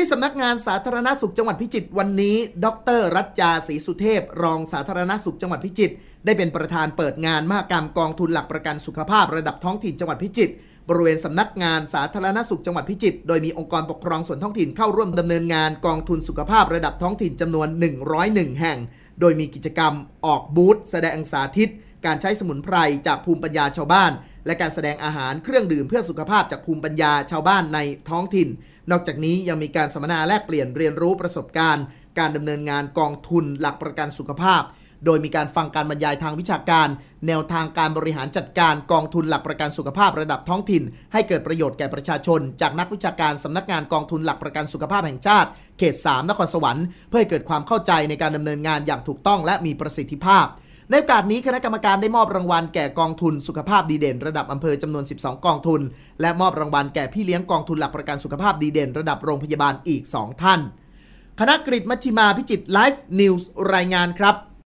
ที่สำนักงานสาธารณสุขจังหวัดพิจิตรวันนี้ ดรรัตจาศรีสุเทพ รองสาธารณสุขจังหวัดพิจิตรได้เป็นประธานเปิดงานมหกรรมกองทุนหลักประกันสุขภาพระดับท้องถิ่นจังหวัดพิจิตรบริเวณสำนักงานสาธารณสุขจังหวัดพิจิตรโดยมีองค์กรปกครองส่วนท้องถิ่นเข้าร่วมดำเนินงานกองทุนสุขภาพระดับท้องถิ่นจำนวน 101 แห่ง โดยมีกิจกรรมออกบูธแสดงสาธิต การใช้สมุนไพรจากภูมิปัญญาชาวบ้าน และการแสดงอาหารเครื่องดื่มเพื่อสุขภาพจากภูมิปัญญาชาวบ้านในท้องถิ่น นอกจากนี้ยังมีการสัมมนาแลกเปลี่ยนเรียนรู้ประสบการณ์ การดำเนินงานกองทุนหลักประกันสุขภาพ โดยมีการฟังการบรรยายทางวิชาการ แนวทางการบริหารจัดการกองทุนหลักประกันสุขภาพระดับท้องถิ่น ให้เกิดประโยชน์แก่ประชาชน จากนักวิชาการสำนักงานกองทุนหลักประกันสุขภาพแห่งชาติ เขต 3 นครสวรรค์ เพื่อให้เกิดความเข้าใจในการดำเนินงานอย่างถูกต้องและมีประสิทธิภาพ ในโอกาสนี้คณะกรรมการได้มอบรางวัลแก่กองทุนสุขภาพดีเด่น ระดับอำเภอจำนวน 12 กองทุน และมอบรางวัลแก่พี่เลี้ยงกองทุนหลักประกันสุขภาพดีเด่น ระดับโรงพยาบาลอีก 2 ท่าน คณะกริดมัชชิมาพิจิตรไลฟ์นิวส์รายงานครับ